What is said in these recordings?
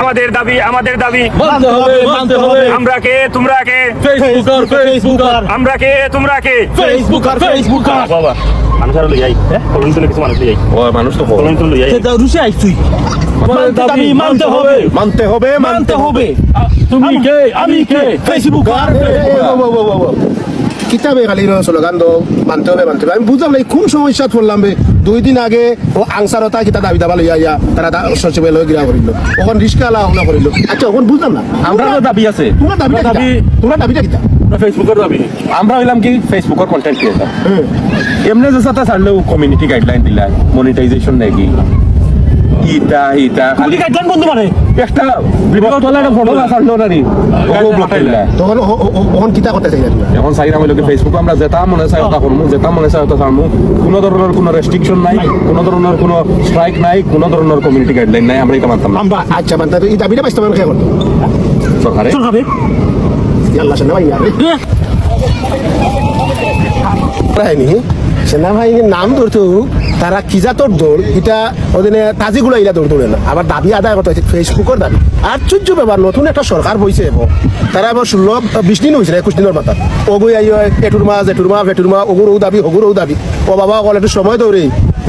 আমাদের দাবি আমাদের দাবি মানতে হবে মানতে হবে আমরা কে তোমরা কে ফেসবুকার ফেসবুকার আমরা কে তোমরা কে ফেসবুকার ফেসবুকার বাবা মানুষ আরও লই আই কলম তুলে কিছু মানুষ লই আই ও মানুষ তো কলম তুলে লই আই রুশে আইছি আমাদের দাবি মানতে হবে মানতে হবে মানতে হবে তুমি কে আমি কে ফেসবুকার কিতাবে খালি স্লোগান দো মানতে হবে মানতে হবে। আমি বুঝলাম না কোন সমস্যা পড়লাম বে দুই দিন আগে ও আংসারতা কিতা দাবি দাবা লইয়া ইয়া তারা দা- সচিবে লই গিরা করিল। ওখন রিস্কা আলা হলা করিল। আচ্ছা ওখন বুঝলাম না। আমরা দাবি আছে। তোমরা দাবি কিতা? তোমরা দাবিটা কিতা? ফেসবুকের দাবি। আমরা হইলাম কি ফেসবুকের কন্টেন্ট ক্রিয়েটার এমনি যে সাথে ছাড়লেও কমিউনিটি গাইডলাইন দিলাই মনিটাইজেশন নাকি ইটা ইটা খালি গাইডলাইন বন্ধু মানে? একটা ভিডিও তোলা একটা ফটো ছাড়লো না নি ও ব্লক দিলা তখন ও- ও- ও- ওখন কিতা করতে চাই এখন চাই আমি লোকে ফেসবুক আমরা যেটা মনে চাই ওটা করব যেটা মনে চাই ওটা ছাড়বো কোনো ধরনের কোনো রেস্ট্রিকশন নাই কোনো ধরনের কোনো স্ট্রাইক নাই কোনো ধরনের কমিউনিটি গাইডলাইন নাই আমরা এটা মানতাম আমরা আচ্ছা মানতে হবে। এই দাবিটা বাস্তবায়ন কে করতো সরকারে আল্লাহ আরে। সেনাবাহিনীর নাম ধরতো। তারা কিজা তোর দৌড়, এটা ওদিনে তাজিগুলো ইলা দৌড় দৌড়ে না। আবার দাবি আদায় করতে হয়েছে ফেসবুকের দাবি। আশ্চর্য ব্যাপার, নতুন একটা সরকার বইছে এবং। তারা এবার ষোলো, বিশ দিন হয়েছে একুশ দিনের মাথা ওগুই আই এটুর মাছ এটুর মা ফেটুর মা ওগুর ও দাবি ওগুর ও দাবি। ও বাবা কল একটু সময় দৌড়ে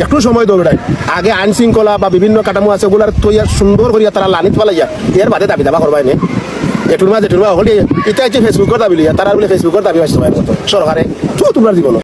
একটু সময় দৌড়ায় আগে আইন শৃঙ্খলা বা বিভিন্ন কাঠামো আছে, ওগুলার তৈয়ার সুন্দর করিয়া তারা লানিত পালাইয়া, এর বাদে দাবি দাবা করবাই নে। এটুর মা, জেঠুর মা হলে এটা হচ্ছে ফেসবুকের দাবি লইয়া। তারা বলে ফেসবুকের দাবি করতো সরকারে তো তোমরা জীবন